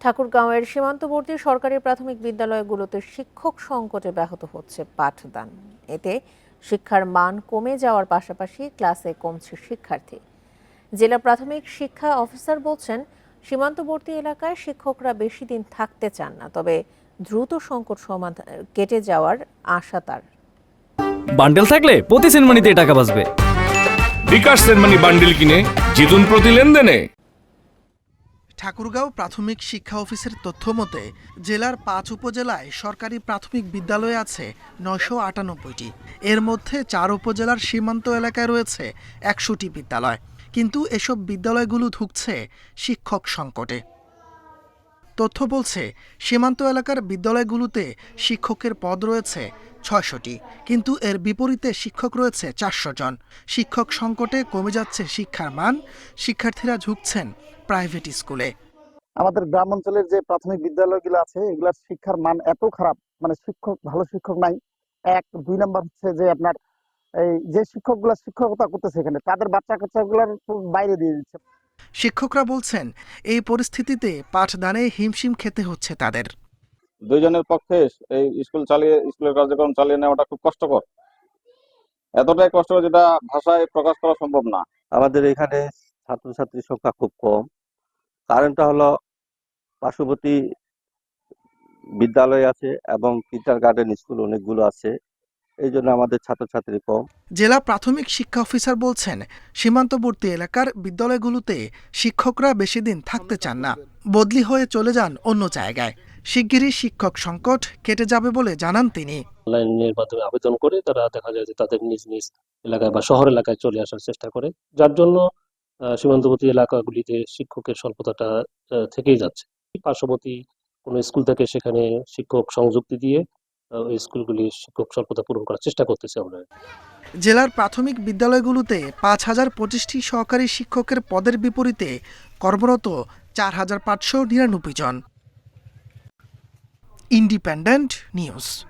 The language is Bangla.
ঠাকুরগাঁওয়ের সীমান্তবর্তী সরকারি প্রাথমিক বিদ্যালয়গুলোতে শিক্ষক সংকটে ব্যাহত হচ্ছে পাঠদান। এতে শিক্ষার মান কমে যাওয়ার পাশাপাশি ক্লাসে কমছে শিক্ষার্থী। জেলা প্রাথমিক শিক্ষা অফিসার বলছেন সীমান্তবর্তী এলাকায় শিক্ষকরা বেশি দিন থাকতে চান না তবে দ্রুত সংকট সমাধান কেটে যাওয়ার আশা তার। বান্ডেল থাকলে প্রতি সেনমানিতে টাকা বাঁচবে। বিকাশ সেনমানি বান্ডিল কিনে জিতুন প্রতি লেনদেনে। ঠাকুরগাঁও প্রাথমিক শিক্ষা অফিসের তথ্য মতে জেলার পাঁচ উপজেলায় সরকারি প্রাথমিক বিদ্যালয় আছে নয়শো আটানব্বইটি। এর মধ্যে চার উপজেলার সীমান্ত এলাকায় রয়েছে একশোটি বিদ্যালয়। কিন্তু এসব বিদ্যালয়গুলো ধুঁকছে শিক্ষক সংকটে। তথ্য বলছে, সীমান্ত এলাকার বিদ্যালয়গুলোতে শিক্ষকের পদ রয়েছে ছয়শটি। কিন্তু এর বিপরীতে শিক্ষক রয়েছে চারশো জন। শিক্ষক সংকটে কমে যাচ্ছে শিক্ষার মান। শিক্ষার্থীরা ঝুঁকছেন প্রাইভেট স্কুলে আমাদের গ্রাম অঞ্চলের যে প্রাথমিক বিদ্যালয়গুলো আছে এগুলার শিক্ষার মান এত খারাপ মানে শিক্ষক ভালো শিক্ষক নাই। এক দুই নাম্বার হচ্ছে যে আপনার এই যে শিক্ষকগুলা শিক্ষকতা করতেছে এখানে তাদের বাচ্চা কাচ্চাগুলার বাইরে দিয়ে দিচ্ছে। শিক্ষকরা বলছেন এই পরিস্থিতিতে পাঠদানে হিমশিম খেতে হচ্ছে তাদের। দুইজনের পক্ষে এই স্কুল চালিয়ে স্কুলের কার্যক্রম চালিয়ে নেওয়াটা খুব কষ্টকর। এতটাই কষ্টকর যেটা ভাষায় প্রকাশ করা সম্ভব না। আমাদের এখানে ছাত্রছাত্রীর সংখ্যা খুব কম। কারণটা হলো পার্শ্ববর্তী বিদ্যালয় আছে এবং কিন্টার গার্ডেন স্কুল অনেকগুলো আছে। এই জন্য আমাদের ছাত্রছাত্রী কম। জেলা প্রাথমিক শিক্ষা অফিসার বলছেন সীমান্তবর্তী এলাকার বিদ্যালয়গুলোতে শিক্ষকরা বেশি দিন থাকতে চান না। বদলি হয়ে চলে যান অন্য জায়গায়। শিগগিরই শিক্ষক সংকট কেটে যাবে বলে জানান তিনি। অনলাইনের মাধ্যমে আবেদন করে তারা দেখা যায় যে তাদের নিজ নিজ এলাকায় বা শহর এলাকায় চলে আসার চেষ্টা করে যার জন্য সীমান্তবর্তী এলাকাগুলিতে শিক্ষকের স্বল্পতাটা থেকেই যাচ্ছে। পার্শ্ববর্তী কোনো স্কুল থেকে সেখানে শিক্ষক সংযুক্তি দিয়ে ওই স্কুলগুলির শিক্ষক স্বল্পতা পূরণ করার চেষ্টা করতেছি আমরা। জেলার প্রাথমিক বিদ্যালয়গুলোতে পাঁচ হাজার পঁচিশটি সহকারী শিক্ষকের পদের বিপরীতে কর্মরত চার হাজার পাঁচশো নিরানব্বই জন। independent news.